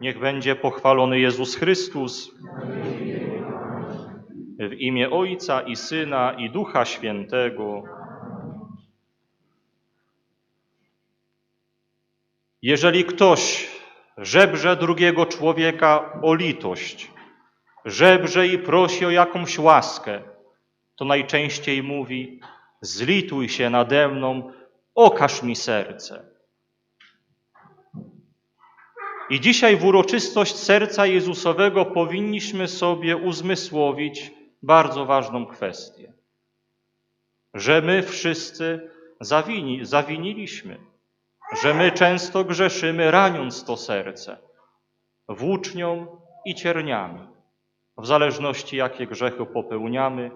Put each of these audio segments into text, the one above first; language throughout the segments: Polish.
Niech będzie pochwalony Jezus Chrystus. W imię Ojca i Syna i Ducha Świętego. Jeżeli ktoś żebrze drugiego człowieka o litość, żebrze i prosi o jakąś łaskę, to najczęściej mówi: Zlituj się nade mną, okaż mi serce. I dzisiaj w uroczystość serca Jezusowego powinniśmy sobie uzmysłowić bardzo ważną kwestię. Że my wszyscy zawini, zawiniliśmy, że my często grzeszymy, raniąc to serce włócznią i cierniami, w zależności jakie grzechy popełniamy,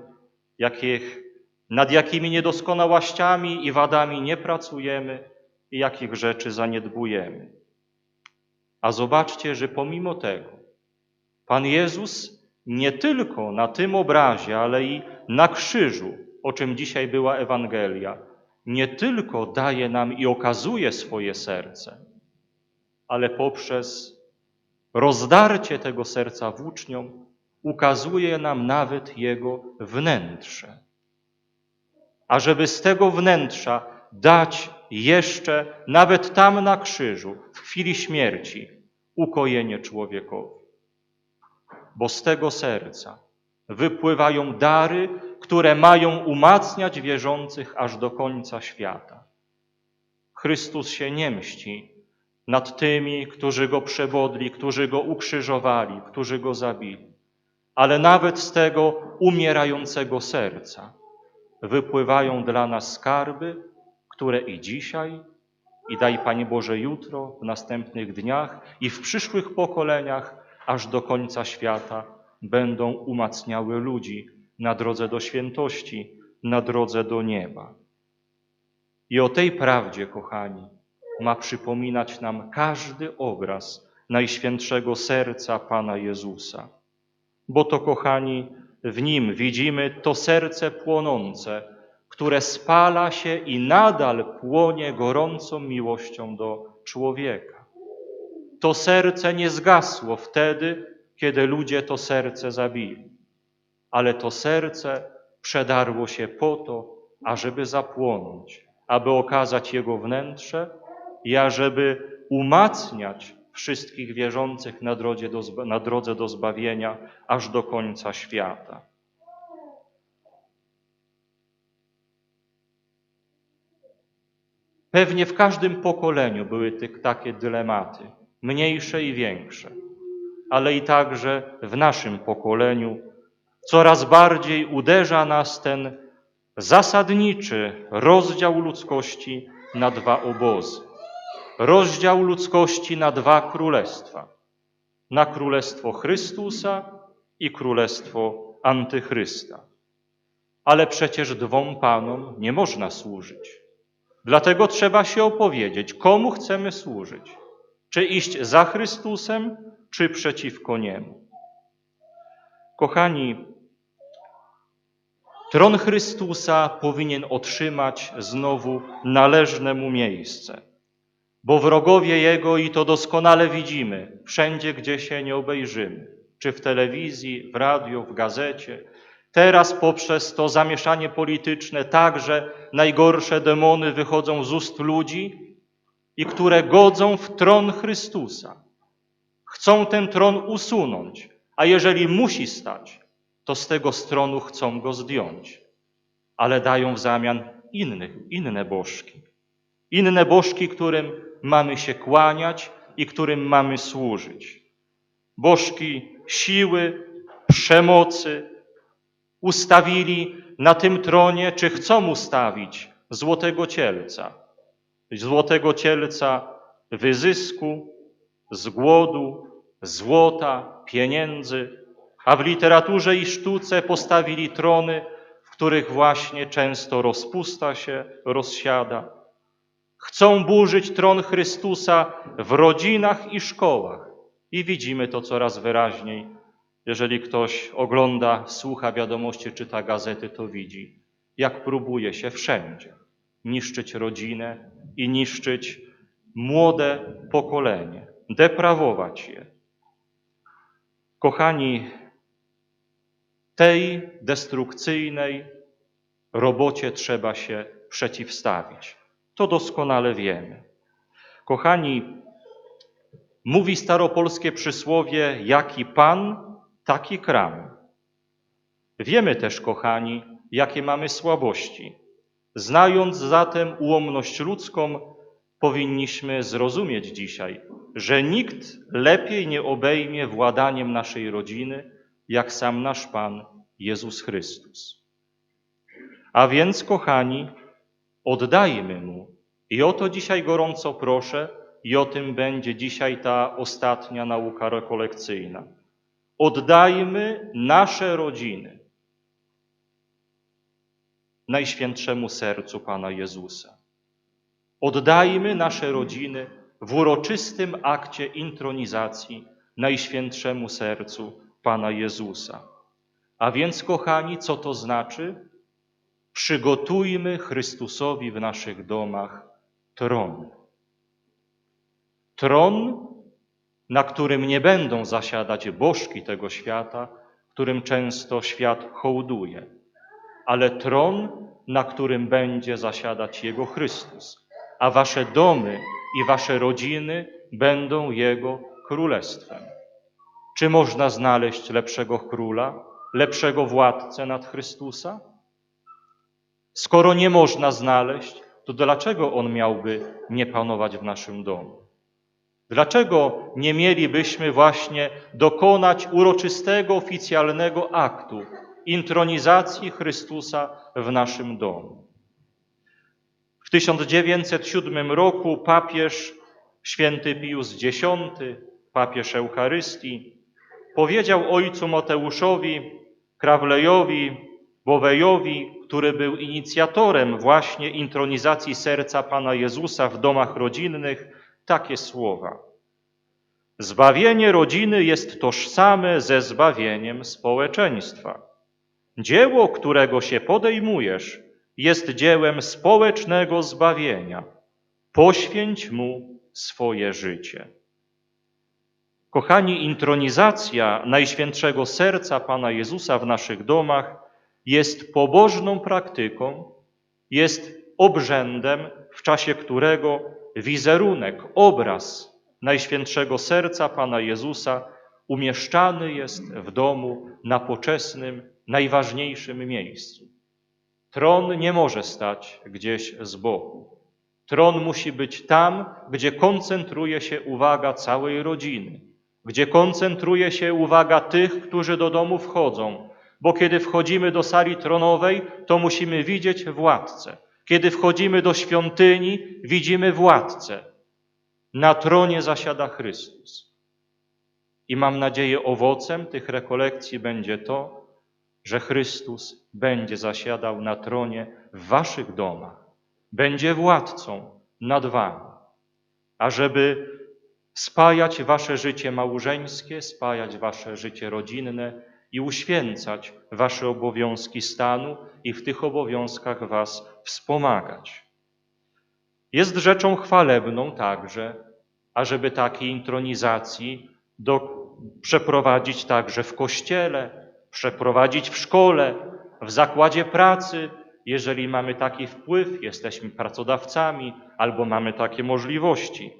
jakich, nad jakimi niedoskonałościami i wadami nie pracujemy i jakich rzeczy zaniedbujemy. A zobaczcie, że pomimo tego Pan Jezus nie tylko na tym obrazie, ale i na krzyżu, o czym dzisiaj była Ewangelia, nie tylko daje nam i okazuje swoje serce, ale poprzez rozdarcie tego serca włócznią ukazuje nam nawet jego wnętrze. A żeby z tego wnętrza dać jeszcze, nawet tam na krzyżu, w chwili śmierci, ukojenie człowiekowi. Bo z tego serca wypływają dary, które mają umacniać wierzących aż do końca świata. Chrystus się nie mści nad tymi, którzy Go przewodli, którzy Go ukrzyżowali, którzy Go zabili, ale nawet z tego umierającego serca wypływają dla nas skarby, które i dzisiaj, i daj Panie Boże jutro, w następnych dniach i w przyszłych pokoleniach, aż do końca świata, będą umacniały ludzi na drodze do świętości, na drodze do nieba. I o tej prawdzie, kochani, ma przypominać nam każdy obraz Najświętszego Serca Pana Jezusa. Bo to, kochani, w Nim widzimy to serce płonące, które spala się i nadal płonie gorącą miłością do człowieka. To serce nie zgasło wtedy, kiedy ludzie to serce zabili, ale to serce przedarło się po to, ażeby zapłonąć, aby okazać jego wnętrze i ażeby umacniać wszystkich wierzących na drodze do, na drodze do zbawienia aż do końca świata. Pewnie w każdym pokoleniu były tych, takie dylematy, mniejsze i większe, ale i także w naszym pokoleniu coraz bardziej uderza nas ten zasadniczy rozdział ludzkości na dwa obozy. Rozdział ludzkości na dwa królestwa. Na królestwo Chrystusa i królestwo Antychrysta. Ale przecież dwom panom nie można służyć. Dlatego trzeba się opowiedzieć, komu chcemy służyć. Czy iść za Chrystusem, czy przeciwko Niemu. Kochani, tron Chrystusa powinien otrzymać znowu należne mu miejsce, bo wrogowie Jego, i to doskonale widzimy, wszędzie, gdzie się nie obejrzymy, czy w telewizji, w radiu, w gazecie, Teraz poprzez to zamieszanie polityczne także najgorsze demony wychodzą z ust ludzi i które godzą w tron Chrystusa. Chcą ten tron usunąć, a jeżeli musi stać, to z tego stronu chcą go zdjąć, ale dają w zamian innych, inne bożki. Inne bożki, którym mamy się kłaniać i którym mamy służyć. Bożki siły, przemocy, ustawili na tym tronie, czy chcą ustawić złotego cielca. Złotego cielca wyzysku, z głodu, złota, pieniędzy, a w literaturze i sztuce postawili trony, w których właśnie często rozpusta się rozsiada. Chcą burzyć tron Chrystusa w rodzinach i szkołach. I widzimy to coraz wyraźniej jeżeli ktoś ogląda, słucha wiadomości, czyta gazety, to widzi, jak próbuje się wszędzie niszczyć rodzinę i niszczyć młode pokolenie, deprawować je. Kochani, tej destrukcyjnej robocie trzeba się przeciwstawić. To doskonale wiemy. Kochani, mówi staropolskie przysłowie: jaki pan, taki kram. Wiemy też, kochani, jakie mamy słabości. Znając zatem ułomność ludzką, powinniśmy zrozumieć dzisiaj, że nikt lepiej nie obejmie władaniem naszej rodziny, jak sam nasz Pan Jezus Chrystus. A więc, kochani, oddajmy Mu. I o to dzisiaj gorąco proszę, i o tym będzie dzisiaj ta ostatnia nauka rekolekcyjna. Oddajmy nasze rodziny Najświętszemu Sercu Pana Jezusa. Oddajmy nasze rodziny w uroczystym akcie intronizacji Najświętszemu Sercu Pana Jezusa. A więc, kochani, co to znaczy? Przygotujmy Chrystusowi w naszych domach tron. Tron, na którym nie będą zasiadać bożki tego świata, którym często świat hołduje, ale tron, na którym będzie zasiadać Jego Chrystus, a wasze domy i wasze rodziny będą Jego królestwem. Czy można znaleźć lepszego króla, lepszego władcę nad Chrystusa? Skoro nie można znaleźć, to dlaczego On miałby nie panować w naszym domu? Dlaczego nie mielibyśmy właśnie dokonać uroczystego, oficjalnego aktu intronizacji Chrystusa w naszym domu? W 1907 roku papież święty Pius X, papież Eucharystii, powiedział ojcu Mateuszowi, Krawlejowi, Bowejowi, który był inicjatorem właśnie intronizacji serca Pana Jezusa w domach rodzinnych, takie słowa. Zbawienie rodziny jest tożsame ze zbawieniem społeczeństwa. Dzieło, którego się podejmujesz, jest dziełem społecznego zbawienia. Poświęć mu swoje życie. Kochani, intronizacja Najświętszego Serca Pana Jezusa w naszych domach jest pobożną praktyką, jest obrzędem, w czasie którego wizerunek, obraz Najświętszego Serca Pana Jezusa umieszczany jest w domu na poczesnym, najważniejszym miejscu. Tron nie może stać gdzieś z boku. Tron musi być tam, gdzie koncentruje się uwaga całej rodziny, gdzie koncentruje się uwaga tych, którzy do domu wchodzą, bo kiedy wchodzimy do sali tronowej, to musimy widzieć władcę. Kiedy wchodzimy do świątyni, widzimy władcę. Na tronie zasiada Chrystus. I mam nadzieję, owocem tych rekolekcji będzie to, że Chrystus będzie zasiadał na tronie w waszych domach, będzie władcą nad wami, ażeby spajać wasze życie małżeńskie, spajać wasze życie rodzinne i uświęcać wasze obowiązki stanu i w tych obowiązkach was wspomagać. Jest rzeczą chwalebną także, ażeby takiej intronizacji do, przeprowadzić także w kościele, przeprowadzić w szkole, w zakładzie pracy, jeżeli mamy taki wpływ, jesteśmy pracodawcami albo mamy takie możliwości,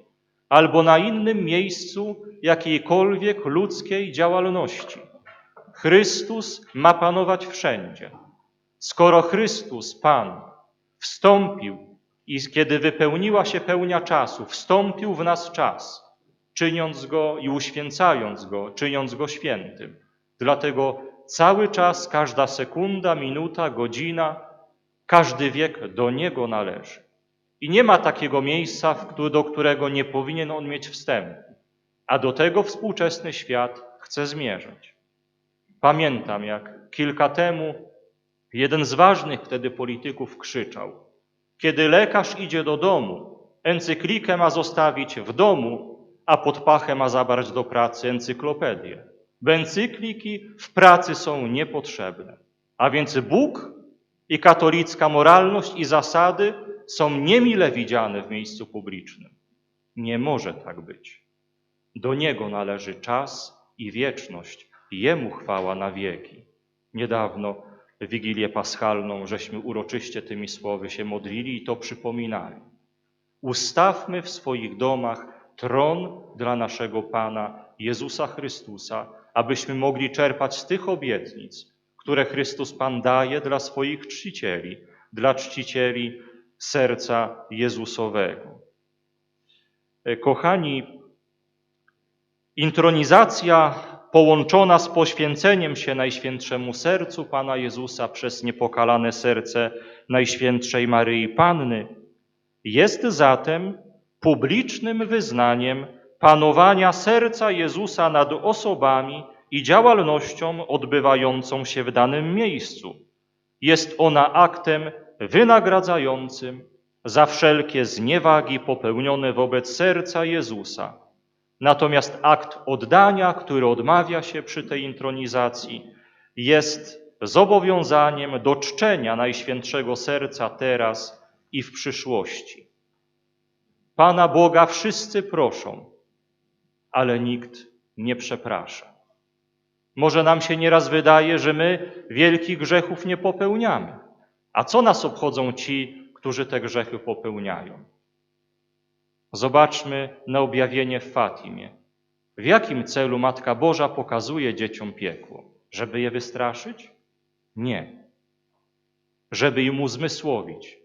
albo na innym miejscu jakiejkolwiek ludzkiej działalności. Chrystus ma panować wszędzie. Skoro Chrystus, Pan, wstąpił i kiedy wypełniła się pełnia czasu, wstąpił w nas czas, czyniąc go i uświęcając go, czyniąc go świętym. Dlatego cały czas, każda sekunda, minuta, godzina, każdy wiek do Niego należy. I nie ma takiego miejsca, do którego nie powinien On mieć wstępu. A do tego współczesny świat chce zmierzać. Pamiętam, jak kilka temu jeden z ważnych wtedy polityków krzyczał: Kiedy lekarz idzie do domu, encyklikę ma zostawić w domu, a pod pachę ma zabrać do pracy encyklopedię. Bo encykliki w pracy są niepotrzebne. A więc Bóg i katolicka moralność i zasady są niemile widziane w miejscu publicznym. Nie może tak być. Do Niego należy czas i wieczność, Jemu chwała na wieki. Niedawno Wigilię Paschalną żeśmy uroczyście tymi słowy się modlili i to przypominali. Ustawmy w swoich domach tron dla naszego Pana Jezusa Chrystusa, abyśmy mogli czerpać z tych obietnic, które Chrystus Pan daje dla swoich czcicieli, dla czcicieli serca Jezusowego. E, Kochani, intronizacja połączona z poświęceniem się Najświętszemu Sercu Pana Jezusa przez niepokalane serce Najświętszej Maryi Panny jest zatem publicznym wyznaniem panowania serca Jezusa nad osobami i działalnością odbywającą się w danym miejscu. Jest ona aktem wynagradzającym za wszelkie zniewagi popełnione wobec serca Jezusa. Natomiast akt oddania, który odmawia się przy tej intronizacji, jest zobowiązaniem do czczenia Najświętszego Serca teraz i w przyszłości. Pana Boga wszyscy proszą, ale nikt nie przeprasza. Może nam się nieraz wydaje, że my wielkich grzechów nie popełniamy. A co nas obchodzą ci, którzy te grzechy popełniają? Zobaczmy na objawienie w Fatimie. W jakim celu Matka Boża pokazuje dzieciom piekło? Żeby je wystraszyć? Nie. Żeby im uzmysłowić,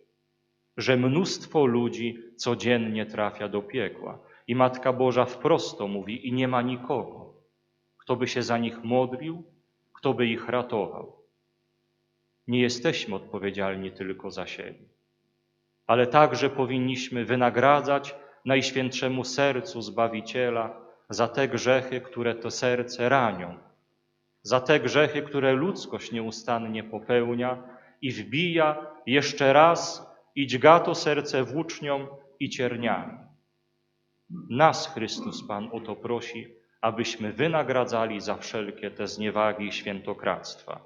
że mnóstwo ludzi codziennie trafia do piekła. I Matka Boża wprost to mówi i nie ma nikogo, kto by się za nich modlił, kto by ich ratował. Nie jesteśmy odpowiedzialni tylko za siebie, ale także powinniśmy wynagradzać Najświętszemu Sercu Zbawiciela za te grzechy, które to serce ranią, za te grzechy, które ludzkość nieustannie popełnia i wbija jeszcze raz i dźga to serce włócznią i cierniami. Nas Chrystus Pan o to prosi, abyśmy wynagradzali za wszelkie te zniewagi i świętokradztwa.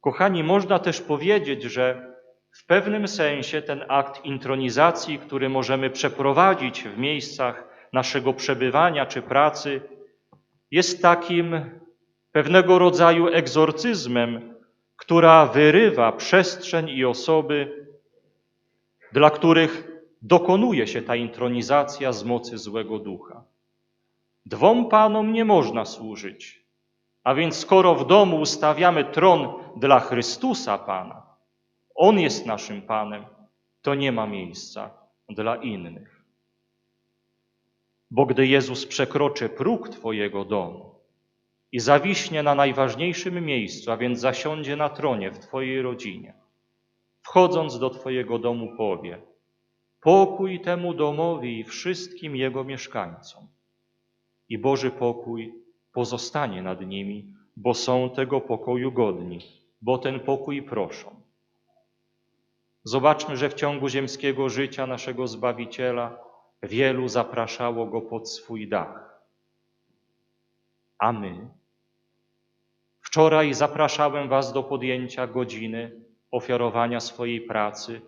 Kochani, można też powiedzieć, że w pewnym sensie ten akt intronizacji, który możemy przeprowadzić w miejscach naszego przebywania czy pracy, jest takim pewnego rodzaju egzorcyzmem, która wyrywa przestrzeń i osoby, dla których dokonuje się ta intronizacja z mocy złego ducha. Dwom panom nie można służyć, a więc skoro w domu ustawiamy tron dla Chrystusa Pana, On jest naszym Panem, to nie ma miejsca dla innych. Bo gdy Jezus przekroczy próg Twojego domu i zawiśnie na najważniejszym miejscu, a więc zasiądzie na tronie w Twojej rodzinie, wchodząc do Twojego domu powie, pokój temu domowi i wszystkim jego mieszkańcom. I Boży pokój pozostanie nad nimi, bo są tego pokoju godni, bo ten pokój proszą. Zobaczmy, że w ciągu ziemskiego życia naszego Zbawiciela wielu zapraszało Go pod swój dach. A my? Wczoraj zapraszałem Was do podjęcia godziny ofiarowania swojej pracy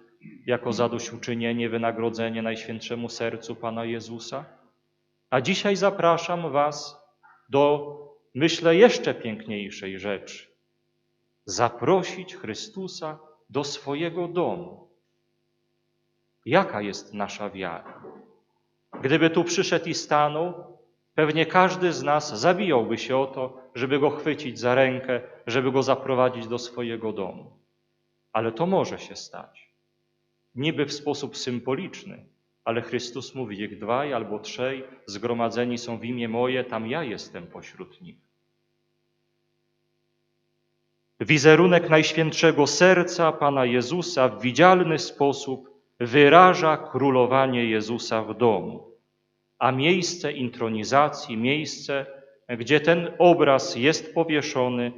jako zadośćuczynienie, wynagrodzenie Najświętszemu Sercu Pana Jezusa. A dzisiaj zapraszam Was do, myślę, jeszcze piękniejszej rzeczy. Zaprosić Chrystusa do swojego domu. Jaka jest nasza wiara? Gdyby tu przyszedł i stanął, pewnie każdy z nas zabijałby się o to, żeby go chwycić za rękę, żeby go zaprowadzić do swojego domu. Ale to może się stać. Niby w sposób symboliczny, ale Chrystus mówi, jak dwaj albo trzej zgromadzeni są w imię moje, tam ja jestem pośród nich. Wizerunek Najświętszego Serca Pana Jezusa w widzialny sposób wyraża królowanie Jezusa w domu, a miejsce intronizacji, miejsce, gdzie ten obraz jest powieszony,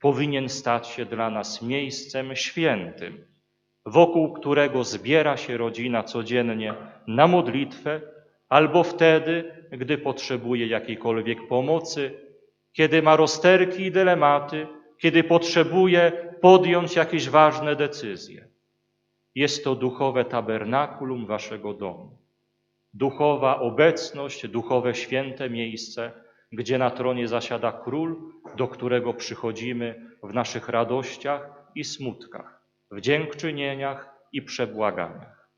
powinien stać się dla nas miejscem świętym, wokół którego zbiera się rodzina codziennie na modlitwę albo wtedy, gdy potrzebuje jakiejkolwiek pomocy, kiedy ma rozterki i dylematy, kiedy potrzebuje podjąć jakieś ważne decyzje. Jest to duchowe tabernakulum waszego domu. duchowa obecność, duchowe święte miejsce, gdzie na tronie zasiada król, do którego przychodzimy w naszych radościach i smutkach, w dziękczynieniach i przebłaganiach.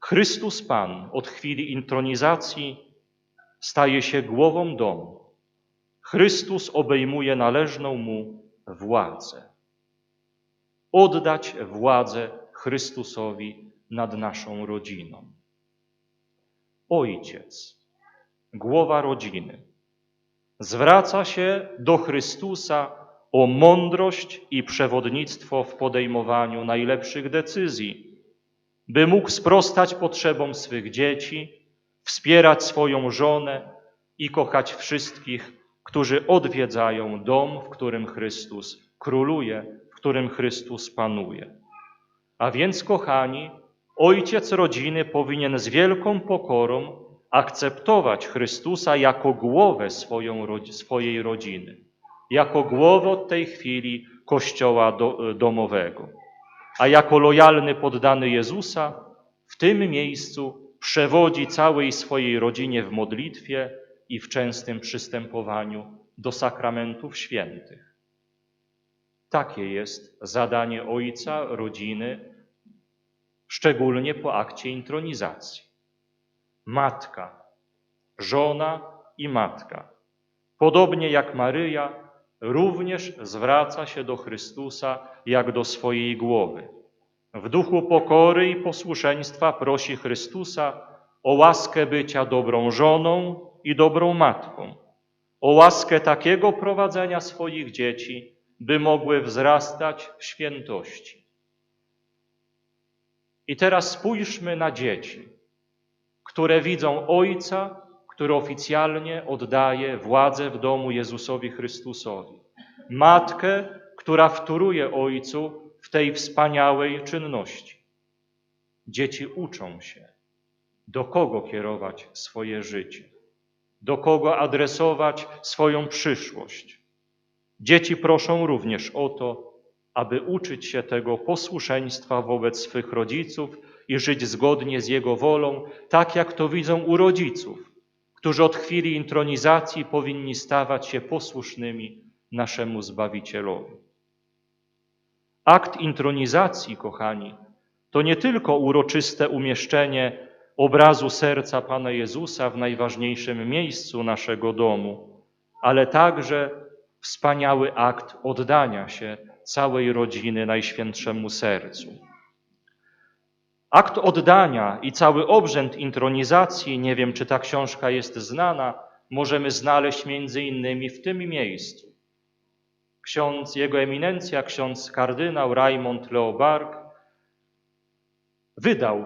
Chrystus Pan od chwili intronizacji staje się głową domu. Chrystus obejmuje należną mu władzę. Oddać władzę Chrystusowi nad naszą rodziną. Ojciec, głowa rodziny, zwraca się do Chrystusa o mądrość i przewodnictwo w podejmowaniu najlepszych decyzji, by mógł sprostać potrzebom swych dzieci, wspierać swoją żonę i kochać wszystkich, którzy odwiedzają dom, w którym Chrystus króluje, w którym Chrystus panuje. A więc, kochani, ojciec rodziny powinien z wielką pokorą akceptować Chrystusa jako głowę swoją, swojej rodziny, jako głowę od tej chwili Kościoła do, domowego. A jako lojalny poddany Jezusa w tym miejscu przewodzi całej swojej rodzinie w modlitwie i w częstym przystępowaniu do sakramentów świętych. Takie jest zadanie ojca rodziny, szczególnie po akcie intronizacji. Matka, żona i matka, podobnie jak Maryja, również zwraca się do Chrystusa jak do swojej głowy. W duchu pokory i posłuszeństwa prosi Chrystusa o łaskę bycia dobrą żoną i dobrą matką, o łaskę takiego prowadzenia swoich dzieci, by mogły wzrastać w świętości. I teraz spójrzmy na dzieci, które widzą Ojca, który oficjalnie oddaje władzę w domu Jezusowi Chrystusowi. Matkę, która wtóruje Ojcu w tej wspaniałej czynności. Dzieci uczą się, do kogo kierować swoje życie, do kogo adresować swoją przyszłość. Dzieci proszą również o to, aby uczyć się tego posłuszeństwa wobec swych rodziców i żyć zgodnie z Jego wolą, tak jak to widzą u rodziców, którzy od chwili intronizacji powinni stawać się posłusznymi naszemu Zbawicielowi. Akt intronizacji, kochani, to nie tylko uroczyste umieszczenie obrazu serca Pana Jezusa w najważniejszym miejscu naszego domu, ale także wspaniały akt oddania się całej rodziny Najświętszemu Sercu. Akt oddania i cały obrzęd intronizacji, nie wiem czy ta książka jest znana, możemy znaleźć między innymi w tym miejscu. Ksiądz, jego eminencja, ksiądz kardynał Raymond Leobark wydał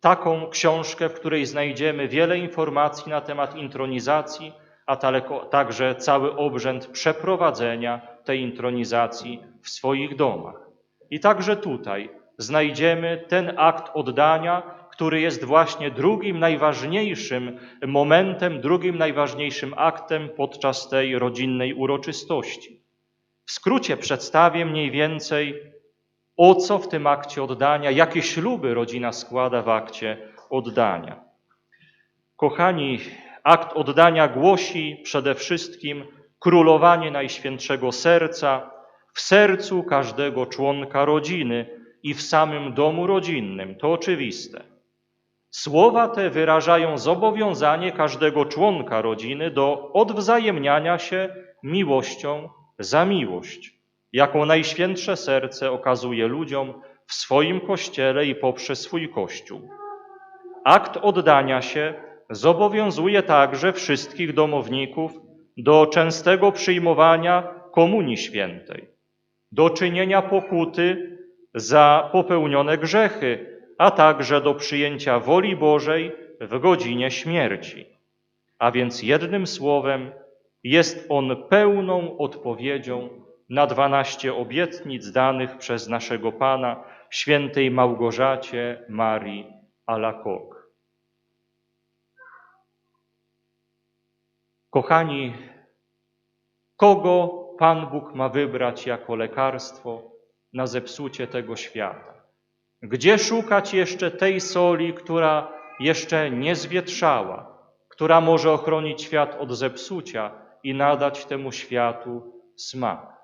taką książkę, w której znajdziemy wiele informacji na temat intronizacji, a także cały obrzęd przeprowadzenia tej intronizacji w swoich domach. I także tutaj znajdziemy ten akt oddania, który jest właśnie drugim najważniejszym momentem, drugim najważniejszym aktem podczas tej rodzinnej uroczystości. W skrócie przedstawię mniej więcej, o co w tym akcie oddania, jakie śluby rodzina składa w akcie oddania. Kochani, akt oddania głosi przede wszystkim królowanie Najświętszego Serca w sercu każdego członka rodziny i w samym domu rodzinnym. To oczywiste. Słowa te wyrażają zobowiązanie każdego członka rodziny do odwzajemniania się miłością za miłość, jaką Najświętsze Serce okazuje ludziom w swoim kościele i poprzez swój kościół. Akt oddania się zobowiązuje także wszystkich domowników do częstego przyjmowania Komunii Świętej, do czynienia pokuty za popełnione grzechy, a także do przyjęcia woli Bożej w godzinie śmierci. A więc jednym słowem jest on pełną odpowiedzią na dwanaście obietnic danych przez naszego Pana świętej Małgorzacie Marii Alacoque. Kochani, kogo Pan Bóg ma wybrać jako lekarstwo na zepsucie tego świata? Gdzie szukać jeszcze tej soli, która jeszcze nie zwietrzała, która może ochronić świat od zepsucia i nadać temu światu smak?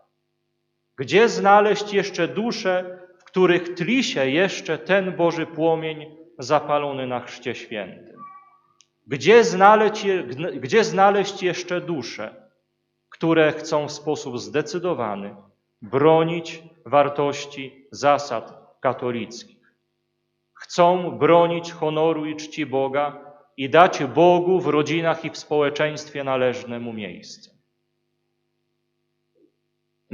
Gdzie znaleźć jeszcze dusze, w których tli się jeszcze ten Boży płomień zapalony na Chrzcie Świętym? Gdzie znaleźć, gdzie znaleźć jeszcze dusze, które chcą w sposób zdecydowany bronić wartości zasad katolickich? Chcą bronić honoru i czci Boga i dać Bogu w rodzinach i w społeczeństwie należne mu miejsce.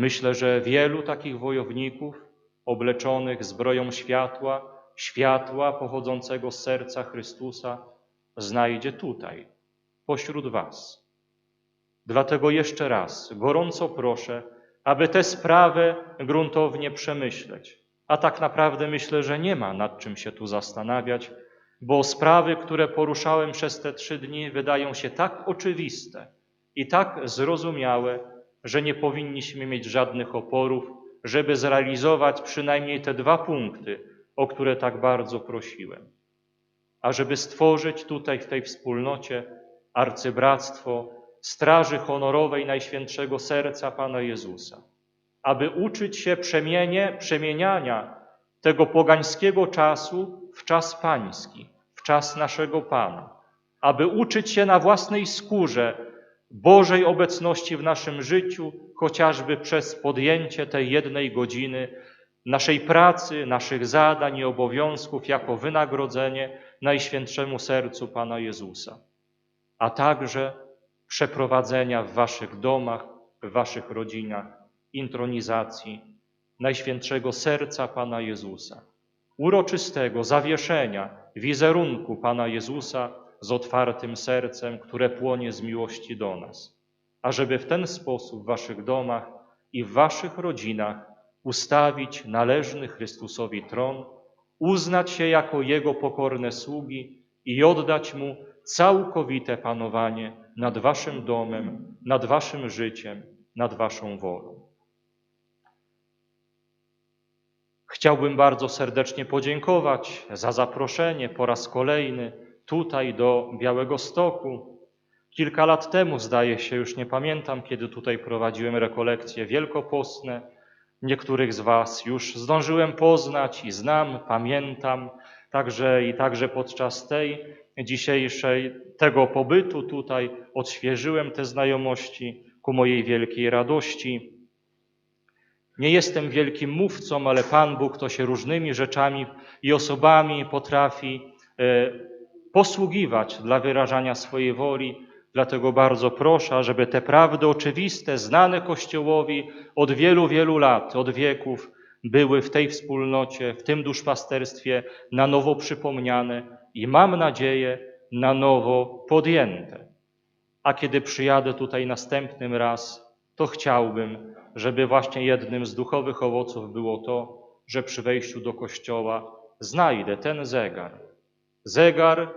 Myślę, że wielu takich wojowników obleczonych zbroją światła, światła pochodzącego z serca Chrystusa znajdzie tutaj, pośród Was. Dlatego jeszcze raz gorąco proszę, aby tę sprawę gruntownie przemyśleć. A tak naprawdę myślę, że nie ma nad czym się tu zastanawiać, bo sprawy, które poruszałem przez te trzy dni, wydają się tak oczywiste i tak zrozumiałe, że nie powinniśmy mieć żadnych oporów, żeby zrealizować przynajmniej te dwa punkty, o które tak bardzo prosiłem. A żeby stworzyć tutaj w tej wspólnocie arcybractwo Straży Honorowej Najświętszego Serca Pana Jezusa, aby uczyć się przemienie, przemieniania tego pogańskiego czasu w czas pański, w czas naszego Pana, aby uczyć się na własnej skórze Bożej obecności w naszym życiu, chociażby przez podjęcie tej jednej godziny naszej pracy, naszych zadań i obowiązków jako wynagrodzenie Najświętszemu Sercu Pana Jezusa, a także przeprowadzenia w waszych domach, w waszych rodzinach intronizacji Najświętszego Serca Pana Jezusa, uroczystego zawieszenia wizerunku Pana Jezusa z otwartym sercem, które płonie z miłości do nas, ażeby w ten sposób w waszych domach i w waszych rodzinach ustawić należny Chrystusowi tron, uznać się jako Jego pokorne sługi i oddać Mu całkowite panowanie nad waszym domem, nad waszym życiem, nad waszą wolą. Chciałbym bardzo serdecznie podziękować za zaproszenie po raz kolejny tutaj do Białego Stoku. Kilka lat temu, zdaje się, już nie pamiętam, kiedy tutaj prowadziłem rekolekcje wielkopostne. Niektórych z Was już zdążyłem poznać i znam, pamiętam, także i także podczas tej dzisiejszej, tego pobytu tutaj odświeżyłem te znajomości ku mojej wielkiej radości. Nie jestem wielkim mówcą, ale Pan Bóg to się różnymi rzeczami i osobami potrafi e, posługiwać dla wyrażania swojej woli. Dlatego bardzo proszę, żeby te prawdy oczywiste, znane Kościołowi od wielu, wielu lat, od wieków, były w tej wspólnocie, w tym duszpasterstwie na nowo przypomniane i mam nadzieję na nowo podjęte. A kiedy przyjadę tutaj następnym raz, to chciałbym, żeby właśnie jednym z duchowych owoców było to, że przy wejściu do kościoła znajdę ten zegar. Zegar,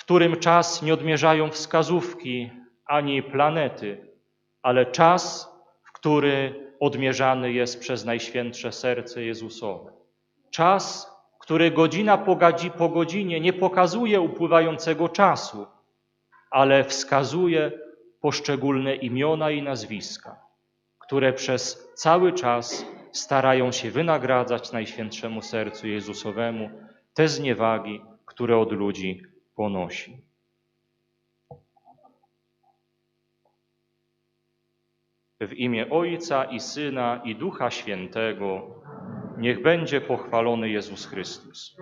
którym czas nie odmierzają wskazówki ani planety, ale czas, w który odmierzany jest przez Najświętsze Serce Jezusowe. Czas, który godzina po, godzinie nie pokazuje upływającego czasu, ale wskazuje poszczególne imiona i nazwiska, które przez cały czas starają się wynagradzać Najświętszemu Sercu Jezusowemu te zniewagi, które od ludzi ponosi. W imię Ojca i Syna i Ducha Świętego niech będzie pochwalony Jezus Chrystus.